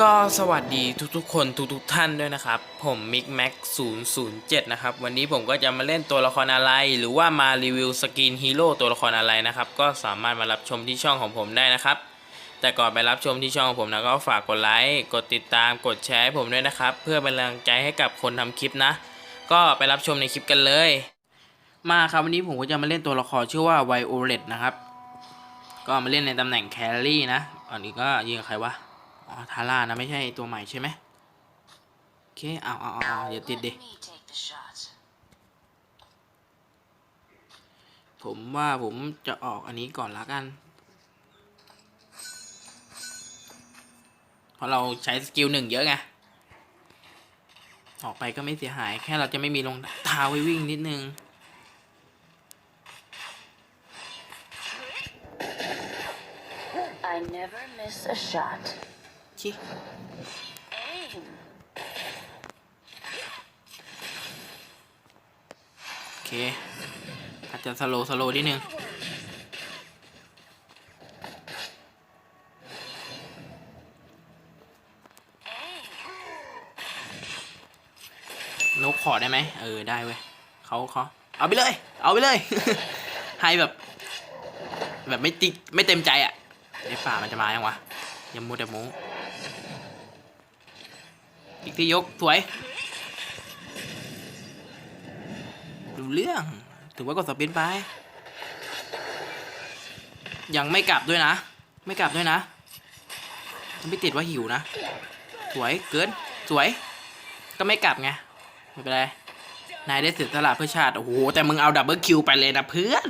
ก็สวัสดีทุกๆ คนทุกๆ ท่านด้วยนะครับ ผมมิกแม็ก007 นะครับ วันนี้ผมก็จะมาเล่นตัวละครอะไร หรือว่ามารีวิวสกินฮีโร่ตัวละครอะไรนะครับ ก็สามารถมารับชมที่ช่องของผมได้นะครับ แต่ก่อนไปรับชมที่ช่องของผมนะก็ฝากกดไลค์กดติดตามกดแชร์ให้ผมด้วยนะครับ เพื่อเป็นแรงใจให้กับคนทำคลิปนะ ก็ไปรับชมในคลิปกันเลย มาครับวันนี้ผมก็จะมาเล่นตัวละครชื่อว่าไวโอเลตนะครับก็มาเล่นในตำแหน่งแครี่นะอันนี้ก็ยิงใครวะ ทาร่านะไม่ใช่ตัวใหม่ใช่ไหมโอเคเอาเอาเอาเอาเดี๋ยวติดดิ Let me take the shot. ผมว่าผมจะออกอันนี้ก่อนละกัน เพราะเราใช้สกิลหนึ่งเยอะไง ออกไปก็ไม่เสียหาย แค่เราจะไม่มีรองเท้าไว้วิ่งนิดนึง I never miss a shot. ชิโอเค อาจจะสโลสโลนิดนึงนกขอได้ไหมเออ ได้เว้ยเขาเขาเอาไปเลย เอาไปเลย ให้แบบ แบบไม่ติไม่เต็มใจอะ่ะไอ้ป่ามันจะมายังวะยังมูแต่มู อีกที่ยกสวยดูเรื่อง ถือว่ากดสปินไป ยังไม่กลับด้วยนะ ไม่กลับด้วยนะไม่ติดว่าหิวนะ สวยเกิน สวย ก็ไม่กลับไง ไม่เป็นไร นายได้เสียสละเพื่อชาติ โอ้โห แต่มึงเอาดับเบิลคิวไปเลยนะเพื่อน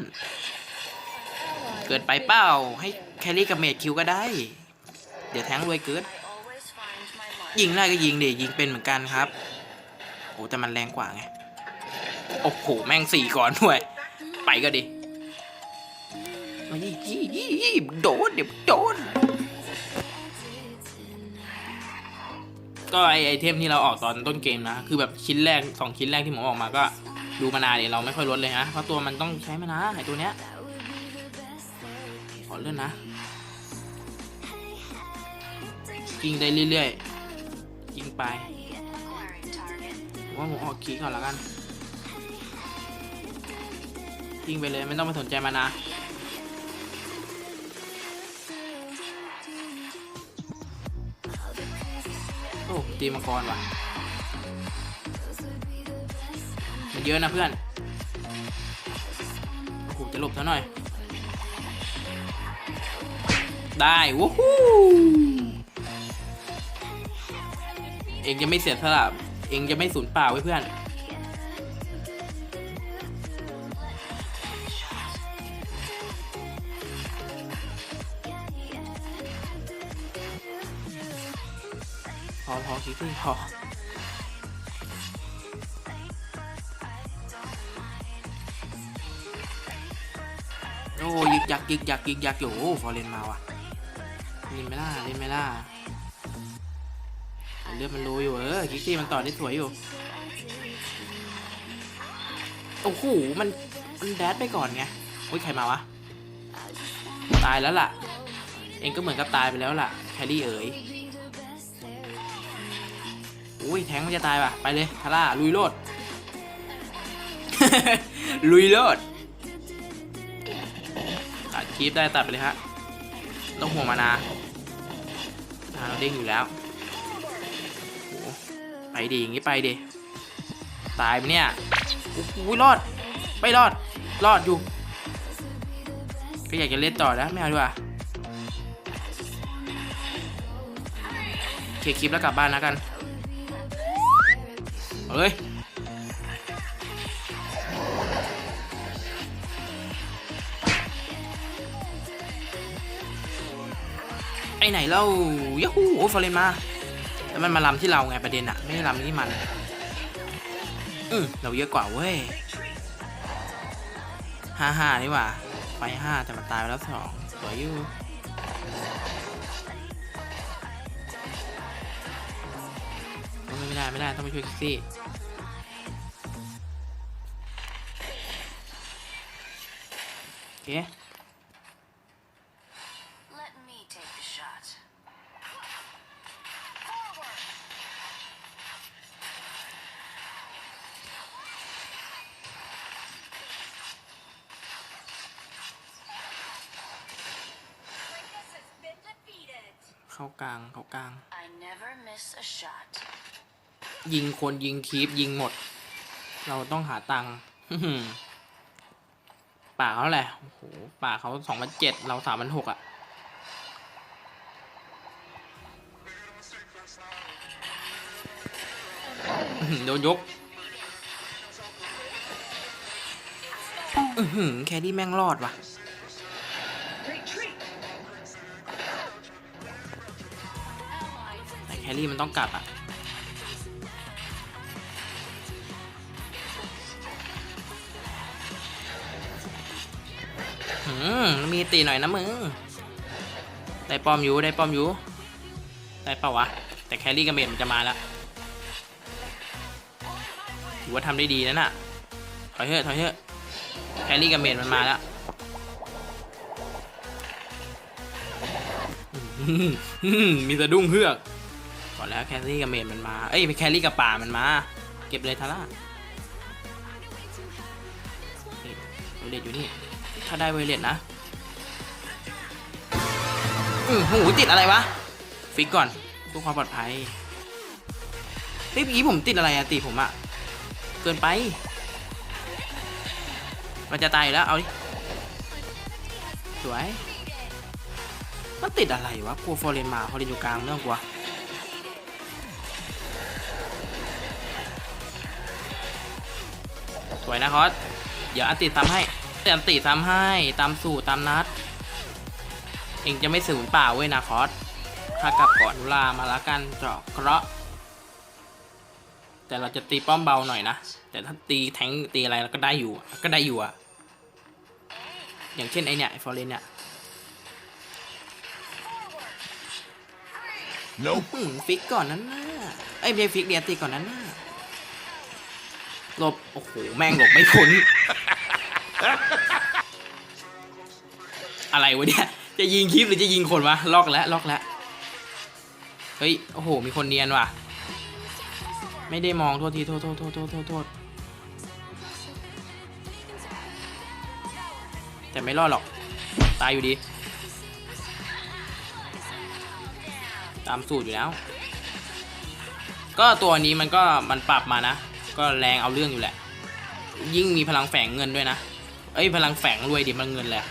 เกิดไปเป้า ให้แครี่กับเมดคิวก็ได้ เดี๋ยวแทงรวยเกิน ยิงได้ก็ยิงดิยิงเป็นเหมือนกันครับ โอ้แต่มันแรงกว่าไง โอ้โห แม่งสี่ก่อนด้วย ไปก็ดิมายี่ยี่ยี่ยี่โดนเดี๋ยวโดน ก็ไอไอเทมที่เราออกตอนต้นเกมนะ คือแบบชิ้นแรกสองชิ้นแรกที่ผมออกมาก็ดูมานาเดี๋ยเราไม่ค่อยลดเลยนะ เพราะตัวมันต้องใช้มานาไอตัวเนี้ยขอเลื่อนนะยิงได้เรื่อยๆ ยิงไปผมว่าผมออกคีก่อนแล้วกันยิงไปเลยไม่ต้องไปสนใจมานะโอ้ตีมังกรว่ะมันเยอะนะเพื่อนโอ้โหจะหลบซะหน่อย ได้วู้ฮู้ องจะไม่เสียสละเองจะไม่สูญเปล่าเพื่อนพอพอคิดที่พอโอ้ยึกยักยึกยักยึกยักอยู่โอ้ฟอร์เรนมาว่ะเล่นไม่ล่าเล่นไม่ล่า ลือดมันโรยอยู่เออคิกซี่มันต่อได้สวยอยู่โอ้โหมันมันแดดไปก่อนไงโอ้ยใครมาวะ ตายแล้วล่ะ เองก็เหมือนกับตายไปแล้วล่ะแครี่เอ๋ยอุ้ยแทงมันจะตายป่ะ ไปเลยทาร่าลุยโลด ลุยโลดตัดคลิปได้ตัดไปเลยฮะ ต้องห่วงมานาเราเด้งอยู่แล้ว ดีอย่างงี้ไปดิตายไหมเนี่ยโอ้โหรอดไม่รอดรอดอยู่ ก็อยากจะเล่นต่อนะไม่เอาดีกว่าเคลียร์คลิปแล้วกลับบ้านแล้วกันเอาเลยไอไหนเล่ายัฮูโอ้ฟอร์เรนมา แล้วมันมาลำที่เราไงประเด็นอะไม่ได้ลำที่มันอืมเราเยอะกว่าเว้ยห้าห้านี่ว่าไปห้าแต่มันตายไปแล้วสองสวยอยู่ไม่ได้ไม่ได้ต้องไปช่วยคิกซี่โอเค เข้ากลางเข้ากลาง I never miss a shot. ยิงคนยิงคีปยิงหมด เราต้องหาตังค์ป่าเขาแหละโอ้โหป่าเขาสองพันเจ็ดเราสามพันหกอะอื้อหือโดนยกอือหือแครี่แม่งรอดว่ะ แต่แครี่มันต้องกลับอะอืมมีตีหน่อยนะมึง ได้ป้อมอยู่ได้ป้อมอยู่ ได้เปล่าวะ แต่แครี่กับเมดมันจะมาแล้วถือว่าทำได้ดีนะน่ะ ถอยเถอะถอยเถอะแครี่กับเมดมันมาแล้วมีสะดุ้งเฮือก ก่อนแล้วแครี่กับเมดมันมา เอ้ยไม่แครี่กับป่ามันมา เก็บเลยทาร่าเวเลตอยู่นี่ ถ้าได้เวเลตนะ อือหูติดอะไรวะ ฟิกก่อนเพื่อความปลอดภัยเฮ้ยเมื่อกี้ผมติดอะไรอะติผมอะเกินไป มันจะตายแล้ว เอาดิ สวย มันติดอะไรวะกลัวฟอร์เรนมาฟอร์เรนอยู่กลางเรื่องกลัว สวยนะคอสเดี๋ยวอันติซ้ำให้เดี๋ยวอันติซ้ำให้ตามสูตรตามนัด เองจะไม่สูญเปล่าเว้ยนาคอสข้ากลับก่อนลามาละกันเจาะเคราะห์แต่เราจะตีป้อมเบาหน่อยนะ แต่ถ้าตีแทงค์ตีอะไรเราก็ได้อยู่อะก็ได้อยู่อะอย่างเช่นไอเนี่ยไอฟอร์เรนเนี่ย Nope. อืมฟิกก่อนนั้นน่ะไอ้ยไม่ใช่ฟิกเดียตีก่อนนั้นน่ะ หลบ โอ้โห แม่งหลบไม่พ้น อะไรวะเนี่ย จะยิงคลิปหรือจะยิงคนวะ ล็อกแล้ว ล็อกแล้ว เฮ้ย โอ้โห มีคนเนียนว่ะ ไม่ได้มอง โทษที โทษโทษโทษโทษโทษโทษแต่ไม่รอดหรอก ตายอยู่ดี ตามสูตรอยู่แล้ว ก็ตัวนี้มันก็มันปรับมานะ ก็แรงเอาเรื่องอยู่แหละ ยิ่งมีพลังแฝงเงินด้วยนะ เอ้ยพลังแฝงรวยดิมันเงินแหละ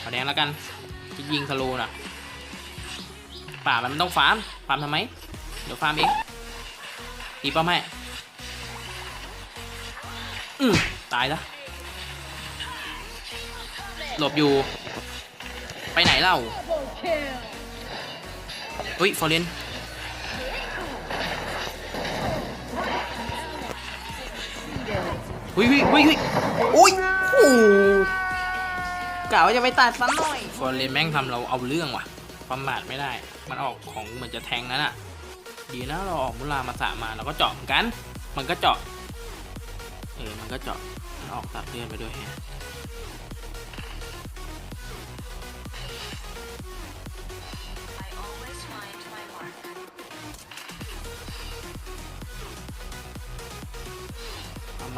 ขอแดงแล้วกันยิงสโลว์น่ะป่ามันต้องฟาร์ม ฟาร์มทำไม เดี๋ยวฟาร์มเองตีป้อมให้อืมตายแล้วหลบอยู่ ไปไหนเล่า เฮ้ย ฟอร์เรน เฮ้ยเฮ้ยเฮ้ยเฮ้ยโอ้ยโอ้โหกะว่าจะไปตัดซะหน่อยฟอร์เรนแม่งทำเราเอาเรื่องว่ะ ประมาทไม่ได้ มันออกของเหมือนจะแทงนั้นอะ ดีนะเราออกมุลามาสามาเราก็เจาะเหมือนกัน มันก็เจาะ เออ มันก็เจาะมันออกตัดเลือนไปด้วยแฮะ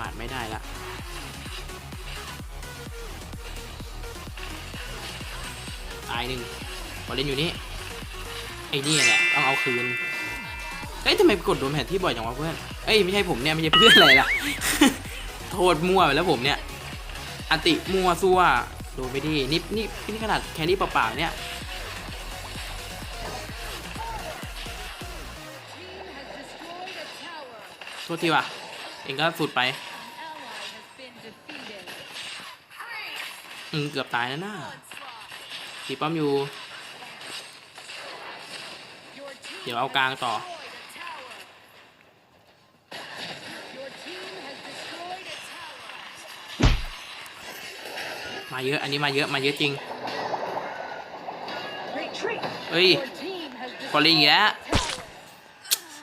มาทไม่ได้ละตายหนึ่งบอลเล่นอยู่นี่ไอ้นี่แหละต้องเอาคืนเอ้ยทำไมกดโดนแผนที่บ่อยจังวะเพื่อนเอ้ยไม่ใช่ผมเนี่ยไม่ใช่เพื่อนอะไรล่ะ โทษมั่วไปแล้วผมเนี่ยอติมั่วซัวโดนไปดินี่นี่นี่ขนาดแค่นี้เปล่าๆเนี่ยโทษทีว่ะ เองก็สุดไป อืมเกือบตายแล้วน่าตีป้อมอยู่ เดี๋ยวเอากลางต่อ มาเยอะ อันนี้มาเยอะ มาเยอะจริง เฮ้ยฟอลลิงอีกแล้ว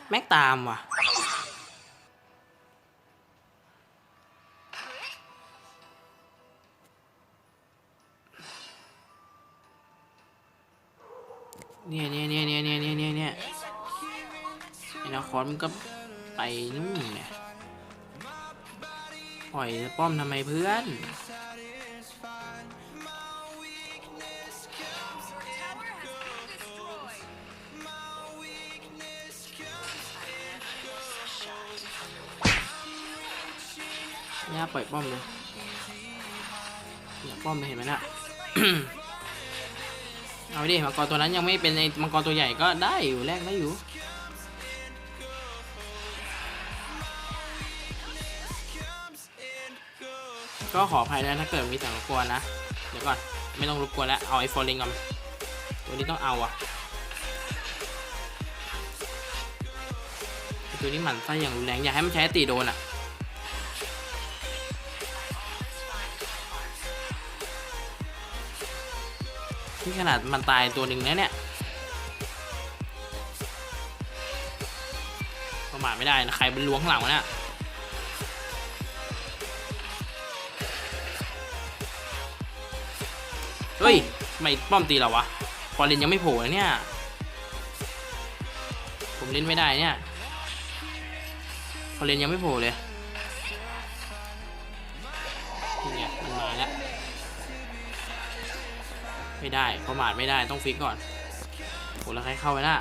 แม็กตามว่ะ คอนมันก็ไปนู่นไงปล่อยป้อมทำไมเพื่อนนี่าปล่อยป้อมเลยเนี่ยป้อมเห็นไหมนะเอาดิมังกรตัวนั้นยังไม่เป็นไอ้มังกรตัวใหญ่ก็ได้อยู่แรกได้อยู่ ก็ขออภัยด้วยถ้าเกิดมีเสียงรบกวนนะ เดี๋ยวก่อน ไม่ต้องรบกวนแล้ว เอาไอโฟนลิงก่อน ตัวนี้ต้องเอาอะตัวนี้หมันไส้อย่างรุนแรง อย่าให้มันใช้ตีโดนอะนี่ขนาดมันตายตัวหนึ่งนะเนี่ยประมาทไม่ได้นะ ใครเป็นล้วงข้างหลังวะเนี่ย ฮ้ยไม่ป้อมตีเราวะพอเล่นยังไม่โผล่เลยเนี่ย ผมเล่นไม่ได้เนี่ยพอเล่นยังไม่โผล่เลยนี่ไงมันมาแล้ว ไม่ได้ประมาทไม่ได้ต้องฟิกก่อนโหแล้วใครเข้าไปน่ะ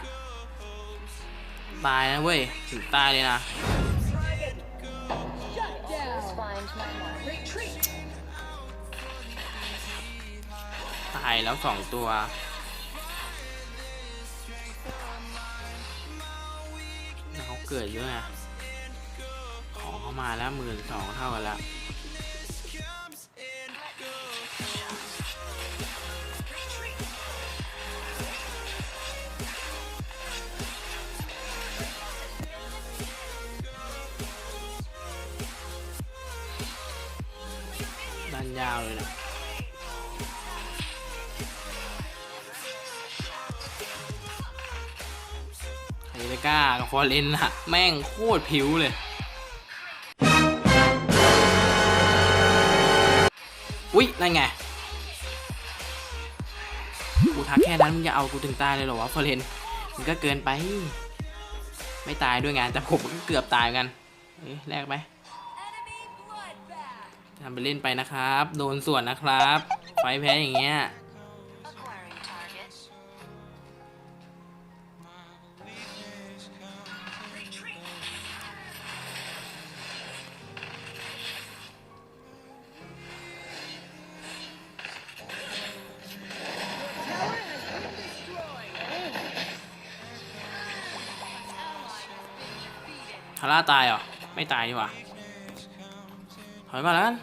ตายนะเว้ยถึงตายเลยนะ แล้วสองตัว เขาเกิดเยอะไงของเขามาแล้วหมื่นสองเท่ากันล้วด้านยาวเลยนะ ก้ากับฟอร์เรนอะแม่งโคตรผิวเลย อุ๊ย นั่นไง กูทักแค่นั้นมึงจะเอากูถึงตายเลยเหรอวะฟอร์เรนมันก็เกินไป ไม่ตายด้วยไงแต่ผมก็เกือบตายเหมือนกันเอ้ยแลกไหมทำไปเล่นไปนะครับ โดนส่วนนะครับ ไฟแพ้อย่างเงี้ยาร่าตายเหรอ ไม่ตายดีกว่าถอยมาแล้วน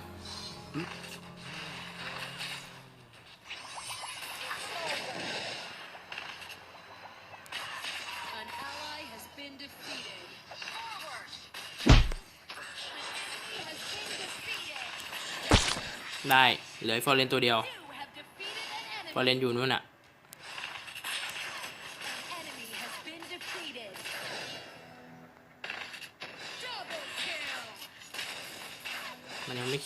ได้ เหลือฟอร์เรนตัวเดียว ฟอร์เรนอยู่นู่นอะ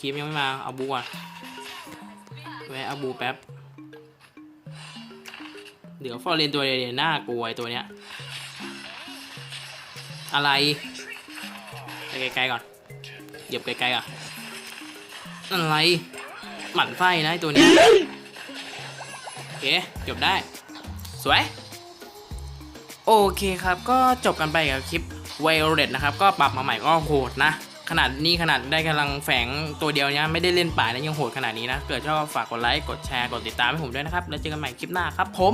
ยังไม่คีบยังไม่มา เอาบูก่อนแวะเอาบูแป๊บ เดี๋ยวฟอร์เรนตัวเดียวน่ากลัวตัวเนี้ย อะไรไปไกลๆก่อนเหยียบไกลๆก่อนอะไร หมั่นไส้นะตัวเนี้ยโอเคจบได้ สวย โอเคครับ ก็จบกันไปกับคลิปไวโอเลตนะครับ ก็ปรับมาใหม่ก็โหดนะ ขนาดนี้ขนาดได้กำลังแฝงตัวเดียวเนี้ยไม่ได้เล่นป่านะยังโหดขนาดนี้นะ เกิดชอบฝากกดไลค์ กดแชร์ กดติดตามให้ผมด้วยนะครับ แล้วเจอกันใหม่คลิปหน้าครับผม